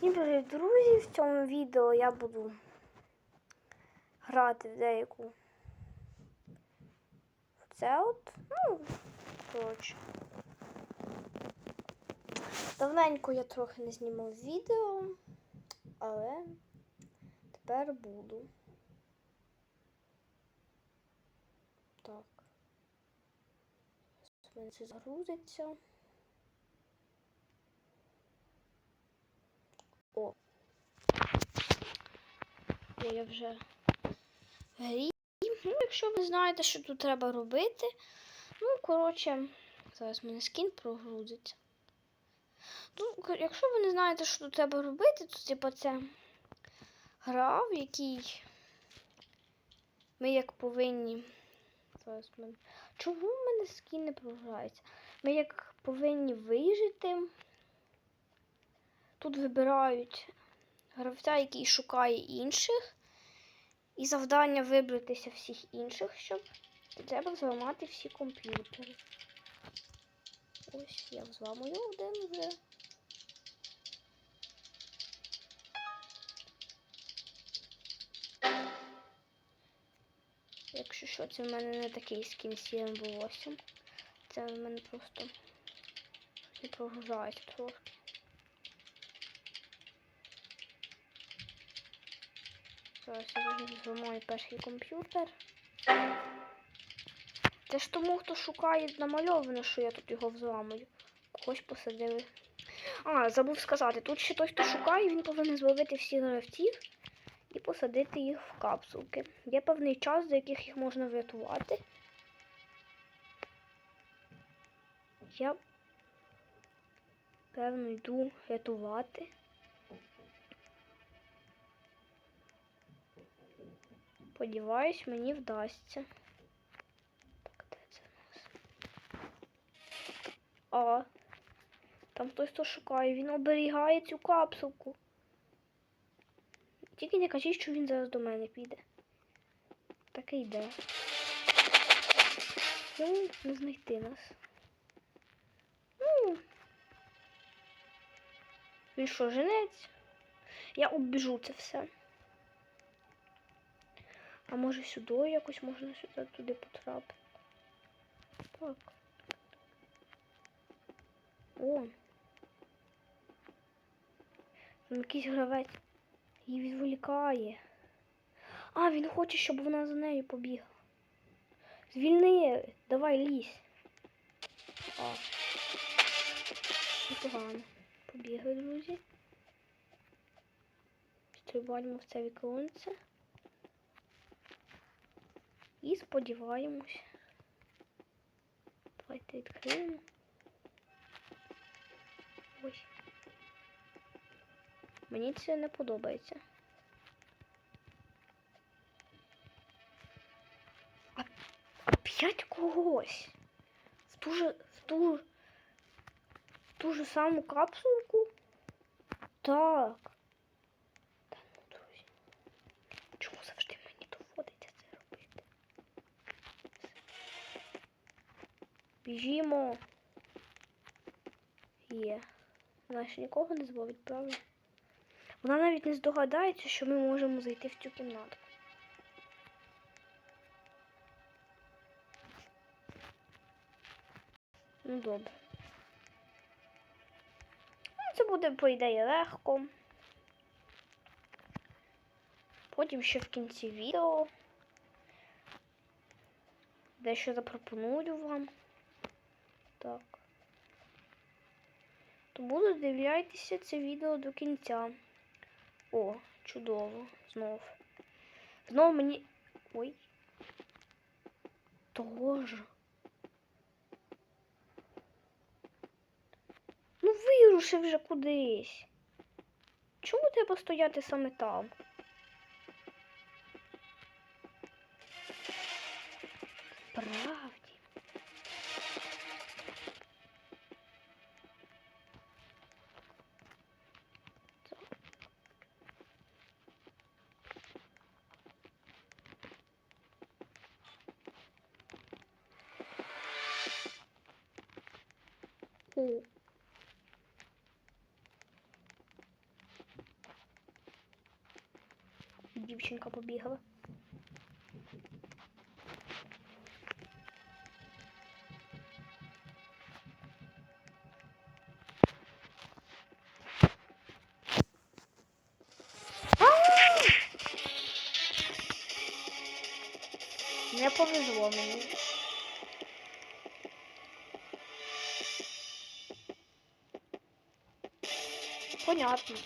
Всім привіт, друзі! В цьому відео я буду грати в деяку в це от. Ну, коротше. Давненько я трохи не знімав відео, але тепер буду. Так. Це загрузиться. О. Я вже грі. Ну, якщо ви знаєте, що тут треба робити. Ну, коротше, зараз мене скін прогрузиться. Ну, якщо ви не знаєте, що тут треба робити, то типа це гра, в якій ми як повинні. Зараз мене. Чому в мене скін не прогружається? Ми як повинні вижити. Тут вибирають гравця, який шукає інших. І завдання вибратися всіх інших, щоб треба зламати всі комп'ютери. Ось я взламую один вже. Якщо що, це в мене не такий скін 7 Це в мене просто не прогружається трошки. Я вже зламаю перший комп'ютер. Це ж тому, хто шукає намальовано, що я тут його взламую. Когось посадили. А, забув сказати, тут ще той, хто шукає, він повинен зловити всіх гравців і посадити їх в капсулки. Є певний час, за яких їх можна врятувати. Я, певно, йду рятувати. Сподіваюсь, мені вдасться. Так, де це в нас? А. Там хтось то шукає, він оберігає цю капсулку. Тільки не кажіть, що він зараз до мене піде. Так і йде. Ну, не знайти нас. Ну. Він що, женець? Я обіжу це все. А може сюди якось можна сюди туди потрапити? Так. О. Там якийсь гравець її відволікає. А, він хоче, щоб вона за нею побігла. Звільни, давай лізь. А. Непогано. Побігли, друзі. Стрибаємо в це віконце. І сподіваємось. Давайте відкриємо. Ось. Мені це не подобається. А, опять когось. В ту же, в ту, в ту же саму капсулку? Так. Та ну, друзі. Чому завжди мені доводиться це робити? Біжімо. Є. Знаєш, нікого не зловить, правильно? Вона навіть не здогадається, що ми можемо зайти в цю кімнату. Ну добре. Ну, Це буде, по ідеї, легко. Потім ще в кінці відео. Дещо запропоную вам. Так. Тому додивляйтеся це відео до кінця. О, чудово. Знов. Знов мені. Ой. Тож. Ну вируши вже кудись. Чому треба стояти саме там? Справді. Дівчинка побігла. Не повезло мені. Понятно.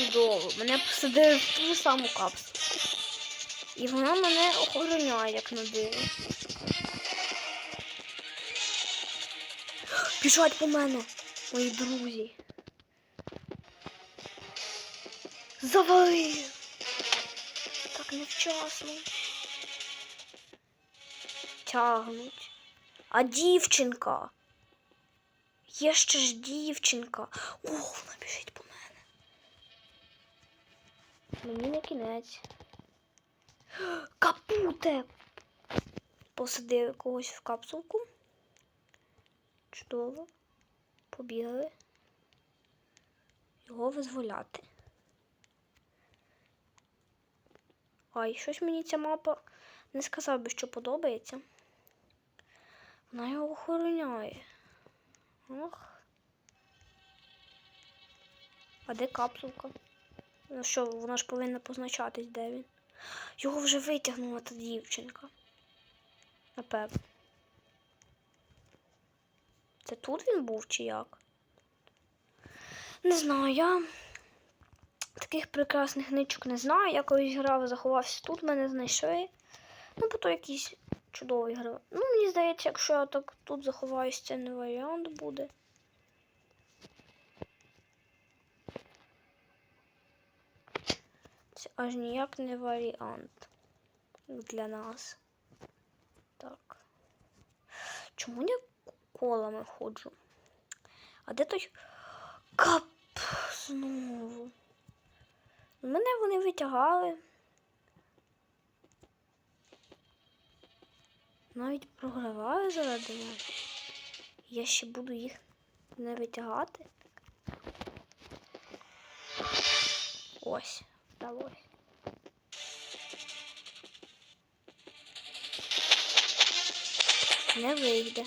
Чудово. Мене посадили в ту саму капсулу. І вона мене охороняє, як на диво. Біжать по мене, мої друзі. Завали! Так невчасно. Тягнуть. А дівчинка. Є ще ж дівчинка. Ох, вона біжить по мене. Мені не кінець. Капуте! Посадили когось в капсулку. Чудово. Побігли. Його визволяти. Ай, щось мені ця мапа не сказав би, що подобається. Вона його охороняє. Ох. А де капсулка? Ну що, вона ж повинна позначатись, де він. Його вже витягнула та дівчинка. Напевно. Це тут він був чи як? Не знаю, я таких прекрасних ничок не знаю. Я колись грав, заховався тут, мене знайшли. Ну, бо то якийсь чудовий гра. Ну, мені здається, якщо я так тут заховаюсь, це не варіант буде. Це аж ніяк не варіант для нас. Так. Чому я колами ходжу? А де той кап знову? Мене вони витягали. Навіть програваю заради мене. Я ще буду їх не витягати. Ось, вдалося. Не вийде.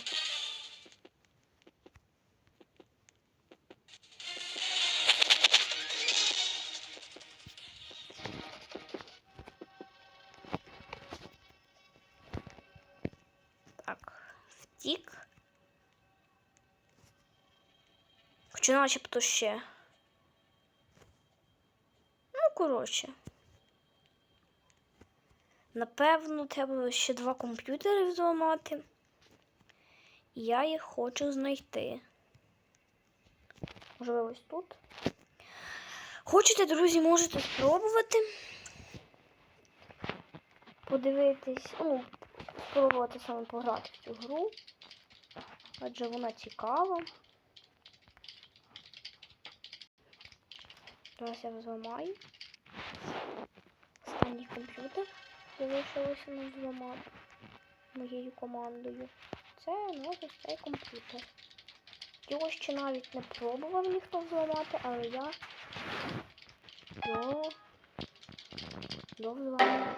Хоча начебто ще. Ну, коротше. Напевно, треба ще два комп'ютери взламати. І я їх хочу знайти. Можливо, ось тут. Хочете, друзі, можете спробувати. Подивитись, ну, спробувати саме пограти в цю гру. Адже вона цікава. Зараз я взламаю. Останній комп'ютер залишилося нам взламати моєю командою. Це у нас ось цей комп'ютер. Його ще навіть не пробував ніхто взламати, але я його його взламав.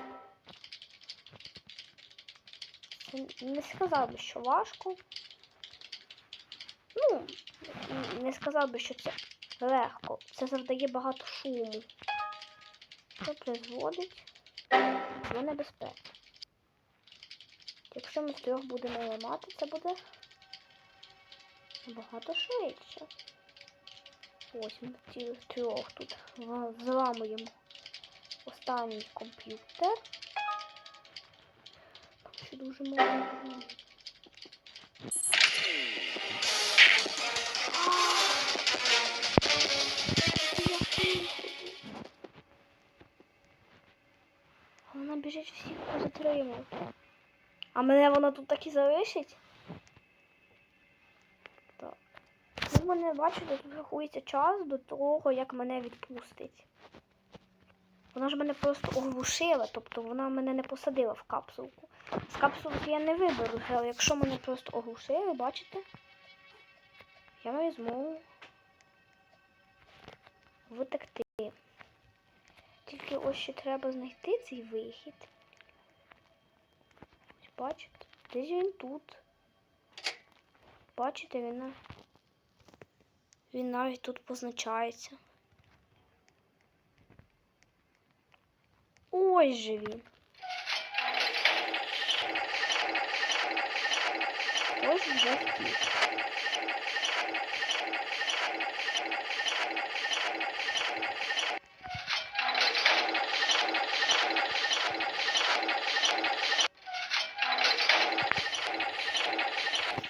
Це не сказав би, що важко. Ну, не сказав би, що це легко. Це завдає багато шуму. Що призводить до небезпеки. Якщо ми з трьох будемо ламати, це буде набагато швидше. Ось ми цілих трьох тут взламуємо останній комп'ютер. Ще дуже мало. Позатримувати. А мене вона тут так і залишить? Так. Ви мене бачите, тут рахується час до того, як мене відпустить. Вона ж мене просто оглушила, тобто вона мене не посадила в капсулку. З капсулки я не виберу, але якщо мене просто оглушили, бачите? Я змогу витекти. Тільки ось ще треба знайти цей вихід. Бачите? Десь він тут. Бачите, він, він навіть тут позначається. Ось же він. Ось вже втік.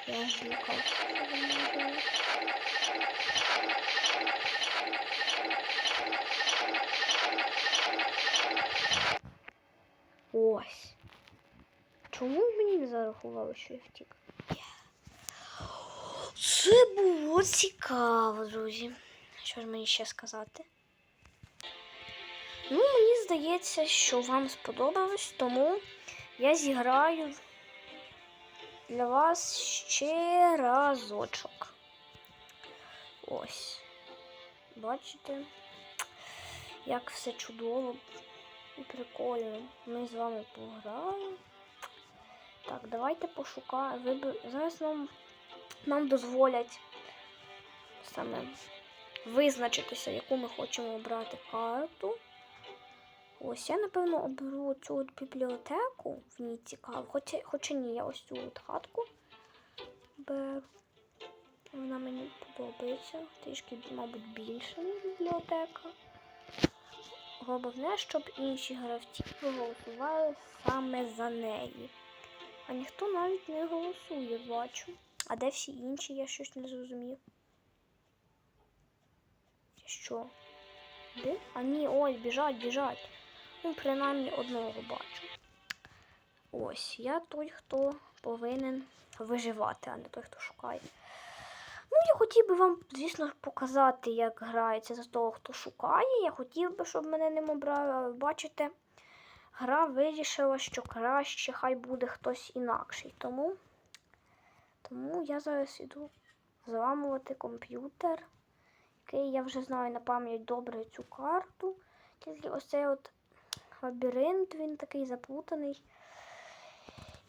Я злякався, що він не живе. Ось. Чому мені не що втік? Це було цікаво, друзі. Що ж мені ще сказати? Ну, мені здається, що вам сподобалось, тому я зіграю для вас ще разочок. Ось. Бачите, як все чудово і прикольно. Ми з вами пограємо. Так, давайте пошукаємо. Зараз нам, нам дозволять саме визначитися, яку ми хочемо обрати карту. Ось я, напевно, оберу цю от бібліотеку. В ній цікаво. Хоча, хоча ні, я ось цю от хатку беру. Вона мені подобається. Трішки, мабуть, більше, бібліотека. Головне, щоб інші гравці проголосували саме за неї. А ніхто навіть не голосує, бачу. А де всі інші, я щось не зрозумів. Що? Де? А ні, ось, біжать, біжать. Ну, принаймні одного бачу. Ось, я той, хто повинен виживати, а не той, хто шукає. Ну, я хотів би вам, звісно, показати, як грається за того, хто шукає. Я хотів би, щоб мене ним обрали, бачите, гра вирішила, що краще хай буде хтось інакший. Тому, тому я зараз іду зламувати комп'ютер, який я вже знаю на пам'ять добре цю карту. Тільки ось цей от лабіринт, він такий заплутаний.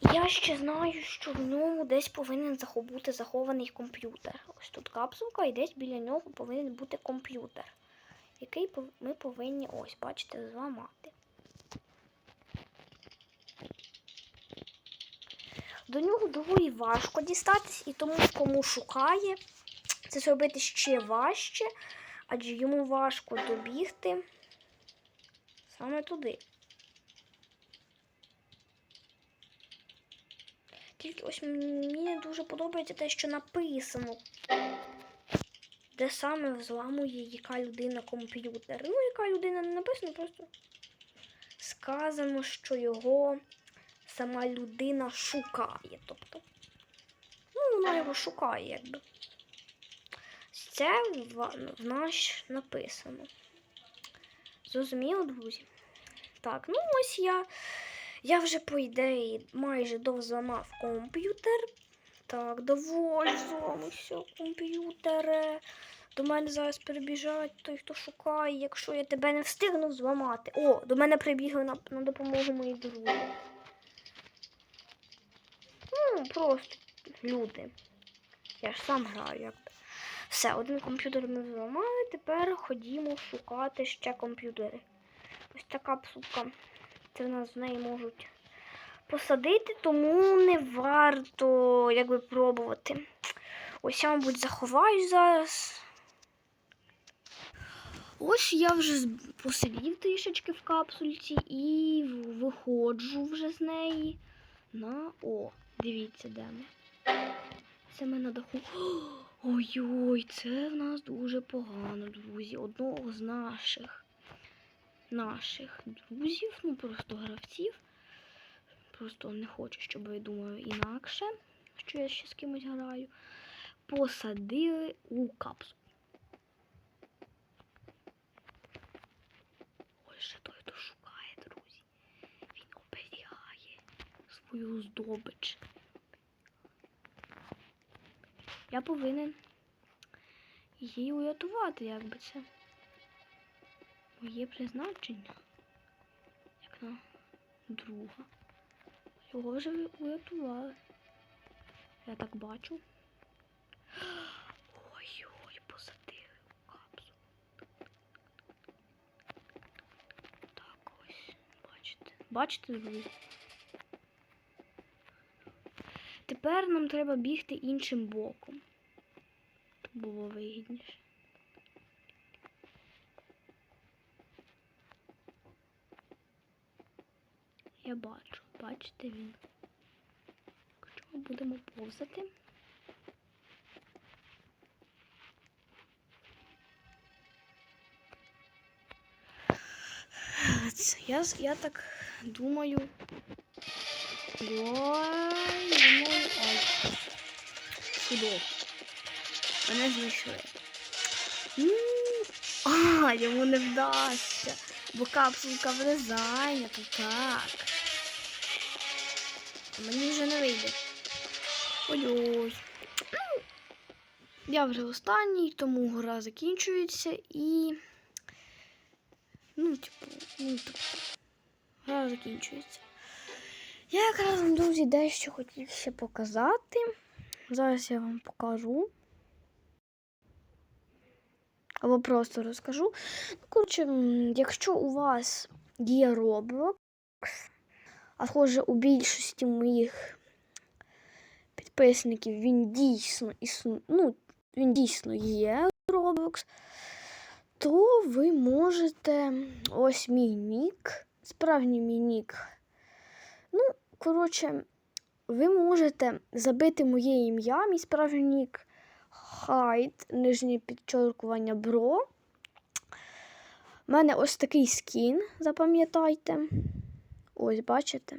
І Я ще знаю, що в ньому десь повинен бути захований комп'ютер. Ось тут капсулка, і десь біля нього повинен бути комп'ютер, який ми повинні ось, бачите, зламати. До нього доволі важко дістатись, і тому, кому шукає, це зробити ще важче, адже йому важко добігти саме туди. Тільки ось мені дуже подобається те, що написано, де саме взламує яка людина комп'ютер. Ну, яка людина не написано, просто сказано, що його сама людина шукає. Тобто, ну, вона його шукає, якби. Це в, наш написано. Зрозуміло, друзі? Так, ну ось я. Я вже, по ідеї, майже довзламав комп'ютер. Так, доволі зламався комп'ютере. До мене зараз перебіжать той, хто шукає, якщо я тебе не встигну зламати. О, до мене прибігли на, на допомогу мої друзі. Ну, просто люди. Я ж сам граю, якби. Все, один комп'ютер ми зламали, тепер ходімо шукати ще комп'ютери. Ось така псупка. Це в нас з неї можуть посадити, тому не варто якби пробувати. Ось я, мабуть, заховаюсь зараз. Ось я вже посидів трішечки в капсульці і виходжу вже з неї на. О, дивіться, де ми. Це ми на даху. Ой-ой, це в нас дуже погано, друзі. Одного з наших наших друзів, ну просто гравців. Просто не хочу, щоб ви думали інакше, що я ще з кимось граю. Посадили у капсулу. Ось же той, хто шукає, друзі. Він оберігає свою здобич. Я повинен її урятувати, як би це. Моє призначення. Як на друга. Його вже врятували. Я так бачу. Ой-ой, посадили в капсу. Так ось, бачите. Бачите, друзі? Тепер нам треба бігти іншим боком. Було вигідніше. Я бачу, бачите він. Якщо ми будемо повзати. Я, я так думаю. Ой. Чудово. Мене знайшли. А, йому не вдасться, бо капсулка буде зайнята, так. Мені вже не вийде. Ой-ой. Ну, Я вже останній, тому гра закінчується і. Ну, типу, ну так. Гра закінчується. Я якраз друзі, дещо хотів ще показати. Зараз я вам покажу. Або просто розкажу. Ну, коротше, якщо у вас є Roblox, а схоже, у більшості моїх підписників він дійсно існу... ну, він дійсно є Roblox, то ви можете ось мій нік, справжній мій нік. Ну, коротше, ви можете забити моє ім'я, мій справжній нік хайт, нижнє підчеркування бро. У мене ось такий скін, запам'ятайте. Ось, бачите.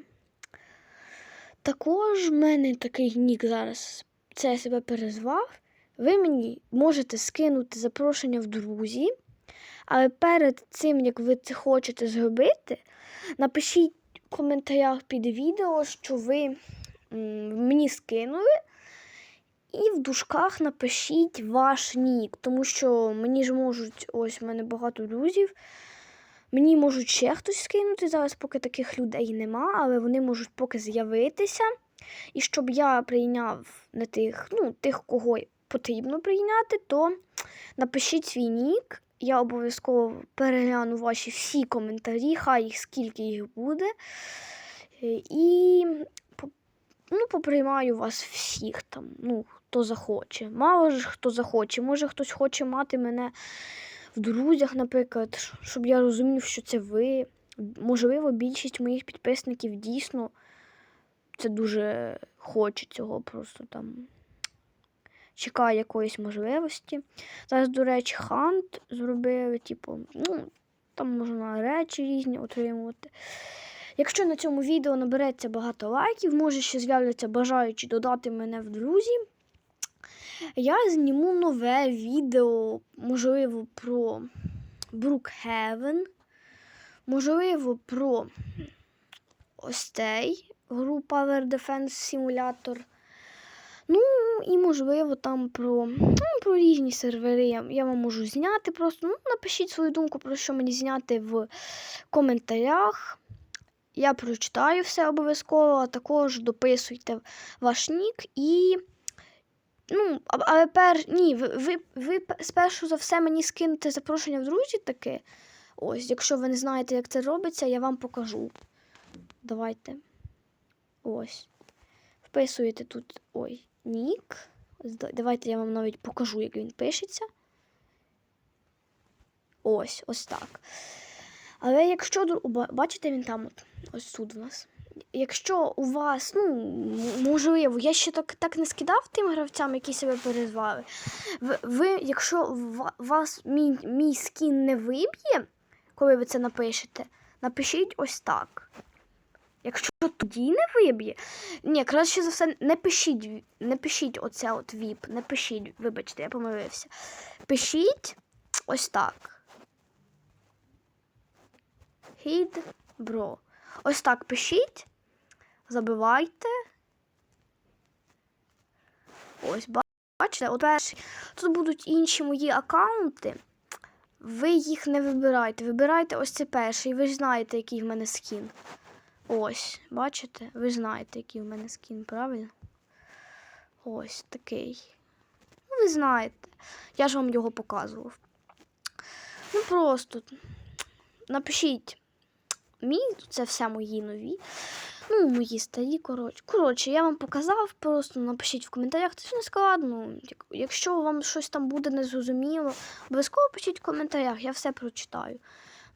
Також в мене такий нік зараз. Це я себе перезвав. Ви мені можете скинути запрошення в друзі. Але перед цим, як ви це хочете зробити, напишіть коментарях під відео, що ви мені скинули. І в дужках напишіть ваш нік, тому що мені ж можуть, ось у мене багато друзів. Мені можуть ще хтось скинути. Зараз поки таких людей нема, але вони можуть поки з'явитися. І щоб я прийняв не тих, ну, тих, кого потрібно прийняти, то напишіть свій нік. Я обов'язково перегляну ваші всі коментарі, хай їх скільки їх буде. Е, І ну, поприймаю вас всіх там, ну, хто захоче. Мало ж хто захоче. Може хтось хоче мати мене в друзях, наприклад, щоб я розумів, що це ви. Можливо, більшість моїх підписників дійсно це дуже хоче цього просто там. Чекає якоїсь можливості. Зараз, до речі, хант зробили, типу, ну, там можна речі різні отримувати. Якщо на цьому відео набереться багато лайків, може ще з'являться бажаючі додати мене в друзі. Я зніму нове відео, можливо, про Brookhaven, можливо, про ось цей гру Power Defense Simulator. Ну, і можливо, там про, ну, про різні сервери я, я вам можу зняти. Просто ну, напишіть свою думку, про що мені зняти в коментарях. Я прочитаю все обов'язково, а також дописуйте ваш нік і. Ну, але пер... ні, ви, ви, ви спершу за все мені скинете запрошення в друзі таке. Ось, якщо ви не знаєте, як це робиться, я вам покажу. Давайте. Ось. Вписуєте тут ой, нік. Давайте я вам навіть покажу, як він пишеться. Ось, ось так. Але якщо бачите, він там от, ось тут у нас. Якщо у вас, ну, можливо, я ще так, так не скидав тим гравцям, які себе перезвали. Ви, ви якщо ва- вас мій, мій скін не виб'є, коли ви це напишете, напишіть ось так. Якщо тоді не виб'є, ні, краще за все, не пишіть, не пишіть оце от віп, не пишіть, вибачте, я помилився. Пишіть ось так. Hid bro. Ось так пишіть. Забивайте. Ось, бачите, от перший. Тут будуть інші мої аккаунти. ви їх не вибирайте. Вибирайте ось цей перший. Ви ж знаєте, який в мене скін. Ось, бачите? Ви знаєте, який в мене скін, правильно? Ось такий. Ну, ви знаєте. Я ж вам його показував. Ну просто напишіть. Мій, це все мої нові. Ну, мої старі, коротше. Коротше, я вам показав, просто напишіть в коментарях, це ж не складно. Якщо вам щось там буде незрозуміло, обов'язково пишіть в коментарях, я все прочитаю.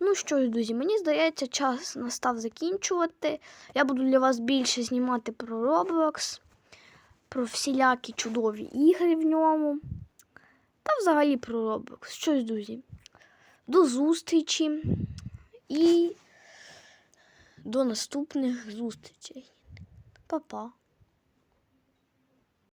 Ну що ж, друзі, мені здається, час настав закінчувати. Я буду для вас більше знімати про Roblox, про всілякі чудові ігри в ньому. Та взагалі про Roblox. Що ж, друзі, до зустрічі і до наступних зустрічей. Па-па.